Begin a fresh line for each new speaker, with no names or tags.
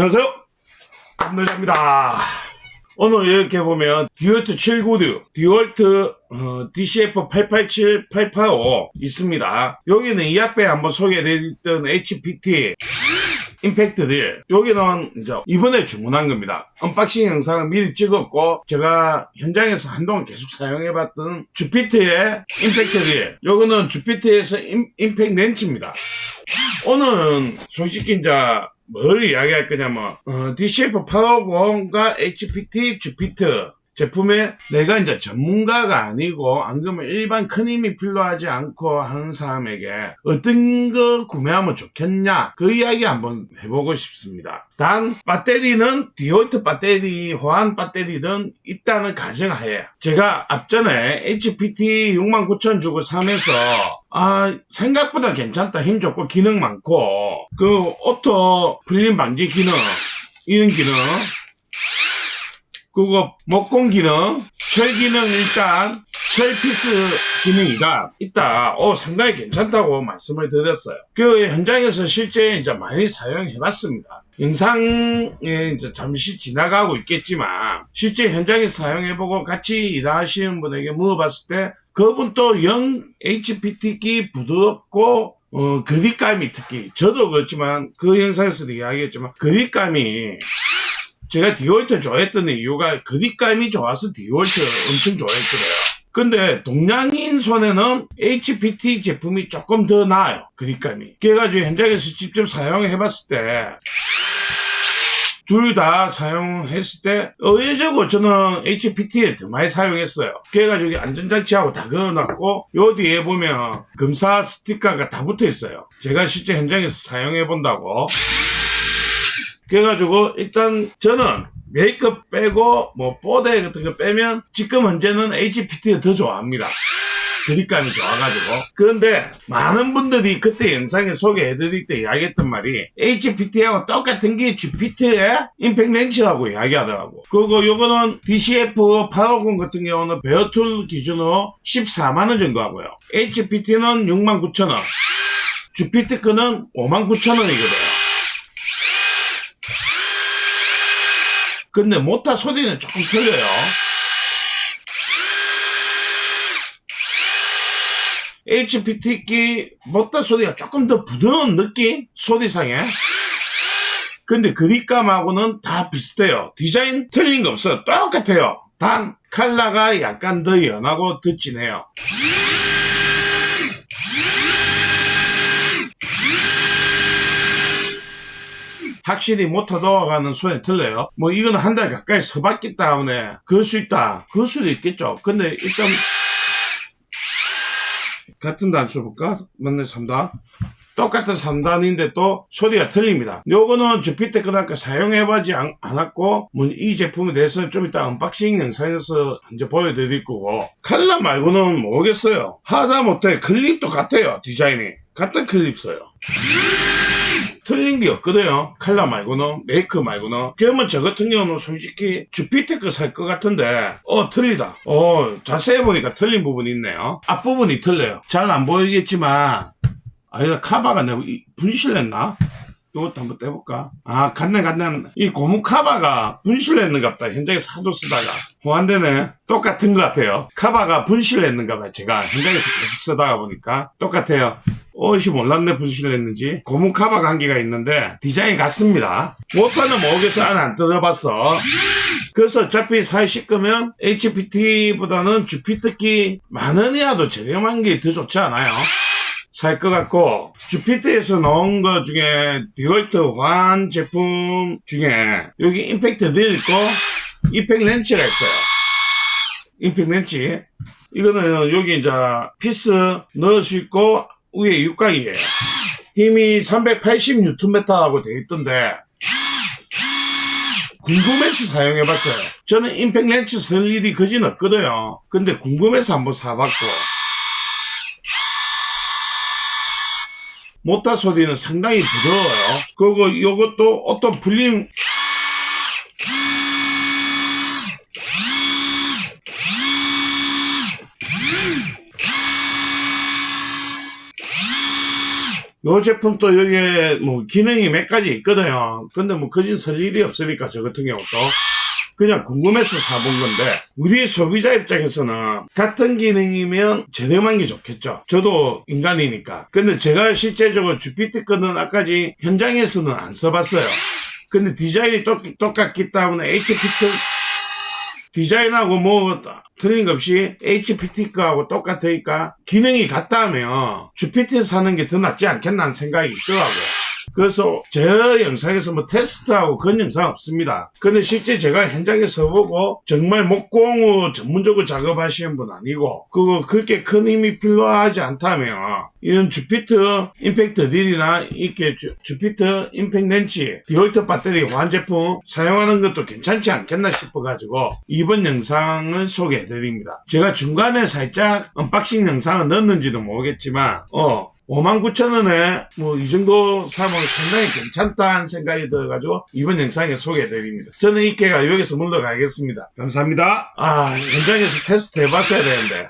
안녕하세요. 감노자입니다. 오늘 이렇게 보면 디월트 796, 디월트 어, DCF 887, 885 있습니다. 여기는 이 앞에 한번 소개해드렸던 HPT 임팩트들 여기는 이제 이번에 주문한 겁니다. 언박싱 영상을 미리 찍었고 제가 현장에서 한동안 계속 사용해봤던 주피트의 임팩트들 여기는 주피트에서 임, 임팩 렌치입니다. 오늘은 솔직히 이제 뭘 이야기할 거냐면 어, DCF 850과 HPT 주피트 제품에 내가 이제 전문가가 아니고 안 그러면 일반 큰 힘이 필요하지 않고 하는 사람에게 어떤 거 구매하면 좋겠냐? 그 이야기 한번 해보고 싶습니다. 단 배터리는 디올트 배터리, 호환 배터리는 있다는 가정하에 제가 앞전에 HPT 69,000 주고 사면서 아 생각보다 괜찮다. 힘 좋고 기능 많고 그 오토 풀림 방지 기능 이런 기능 그거 목공 기능 철 기능 일단 철피스 기능이가 있다. 어 상당히 괜찮다고 말씀을 드렸어요. 그 현장에서 실제 이제 많이 사용해 봤습니다. 영상에 이제 잠시 지나가고 있겠지만 실제 현장에서 사용해 보고 같이 일하시는 분에게 물어봤을 때 그분도 영 HPT기 부드럽고 어, 그립감이 특히 저도 그렇지만 그 영상에서도 이야기했지만 그립감이 제가 디올트 좋아했던 이유가 그립감이 좋아서 디올트 엄청 좋아했거든요. 근데 동양인 손에는 HPT 제품이 조금 더 나아요. 그립감이. 그래가지고 현장에서 직접 사용해봤을 때 둘 다 사용했을 때 의외적으로 저는 HPT에 더 많이 사용했어요. 그래가지고 안전장치하고 다 걸어놨고 요 뒤에 보면 검사 스티커가 다 붙어있어요. 제가 실제 현장에서 사용해본다고 그래가지고 일단 저는 메이크업 빼고 뭐 뽀대 같은 거 빼면 지금 현재는 HPT가 더 좋아합니다. 그립감이 좋아가지고. 그런데 많은 분들이 그때 영상에 소개해드릴 때 이야기했던 말이 HPT하고 똑같은 게 GPT의 임팩 렌치라고 이야기하더라고. 그리고 요거는 DCF 850 같은 경우는 베어툴 기준으로 14만원 정도 하고요. HPT는 69,000원. 주피트 거는 59,000원이거든요 근데 모타 소리는 조금 틀려요. HPT기 모타 소리가 조금 더 부드러운 느낌? 소리상에. 근데 그립감하고는 다 비슷해요. 디자인 틀린 거 없어요. 똑같아요. 단 컬러가 약간 더 연하고 더 진해요. 확실히 모터 도어가는 소리 틀려요. 뭐 이거는 한달 가까이 서봤기 때문에 그럴 수 있다. 그럴 수도 있겠죠. 근데 일단 같은 단 써볼까? 맞네 3단. 똑같은 3단인데 또 소리가 틀립니다. 요거는 주피테 그다까 사용해보지 않, 않았고 뭐이 제품에 대해서는 좀 이따 언박싱 영상에서 이제 보여드릴 거고 칼라 말고는 모르겠어요. 하다 못해 클립도 같아요. 디자인이. 같은 클립 써요. 틀린 게 없거든요. 칼라 말고는, 메이크 말고는. 그러면 저 같은 경우는 솔직히 주피테크 살 것 같은데, 어, 틀리다. 어, 자세히 보니까 틀린 부분이 있네요. 앞부분이 틀려요. 잘 안 보이겠지만, 아니다, 카바가 내가 이- 분실냈나? 이것도 한번 떼볼까? 아, 갔네, 갔네. 이 고무 카바가 분실냈는가 보다. 현장에서 하도 쓰다가. 호환되네. 똑같은 것 같아요. 카바가 분실냈는가 봐요. 제가 현장에서 계속 쓰다가 보니까. 똑같아요. 어이씨 몰랐네 분실냈는지. 고무 카바가 한 개가 있는데, 디자인이 같습니다. 모터는 모르겠어. 안, 안 뜯어봤어. 그래서 어차피 사실 거면 HPT보다는 주피트기 만 원이라도 저렴한 게 더 좋지 않아요? 살 것 같고 주피트에서 나온 거 중에 디월트 환 제품 중에 여기 임팩트도 있고 임팩 렌치가 있어요. 임팩 렌치 이거는 여기 이제 피스 넣을 수 있고 위에 육각이에요. 힘이 380Nm하고 돼 있던데 궁금해서 사용해봤어요. 저는 임팩 렌치 쓸 일이 거진 없거든요. 근데 궁금해서 한번 사봤고 모타 소리는 상당히 부드러워요. 그리고 이것도 어떤 풀림 요 제품도 여기에 뭐 기능이 몇 가지 있거든요. 근데 뭐 거진 설 일이 없으니까 저 같은 경우도 그냥 궁금해서 사본 건데 우리 소비자 입장에서는 같은 기능이면 저렴한 게 좋겠죠. 저도 인간이니까. 근데 제가 실제적으로 주피트 거는 아까지 현장에서는 안 써봤어요. 근데 디자인이 똑, 똑같기 때문에 HPT 디자인하고 뭐 틀린 거 없이 HPT 거하고 똑같으니까 기능이 같다면 주피트 사는 게 더 낫지 않겠나 하는 생각이 있더라고요. 그래서 제 영상에서 뭐 테스트하고 그런 영상 없습니다. 근데 실제 제가 현장에 서 보고 정말 목공을 전문적으로 작업하시는 분 아니고 그거 그렇게 큰 힘이 필요하지 않다면 이런 주피트 임팩트 딜이나 이렇게 주, 주피트 임팩트 렌치 디올트 배터리 호환 제품 사용하는 것도 괜찮지 않겠나 싶어가지고 이번 영상을 소개해드립니다. 제가 중간에 살짝 언박싱 영상을 넣었는지도 모르겠지만 어 59,000원에 뭐 이 정도 사면 상당히 괜찮다는 생각이 들어가지고 이번 영상에 소개해드립니다. 저는 이 개가 여기서 물러가겠습니다. 감사합니다. 아 현장에서 테스트 해봤어야 되는데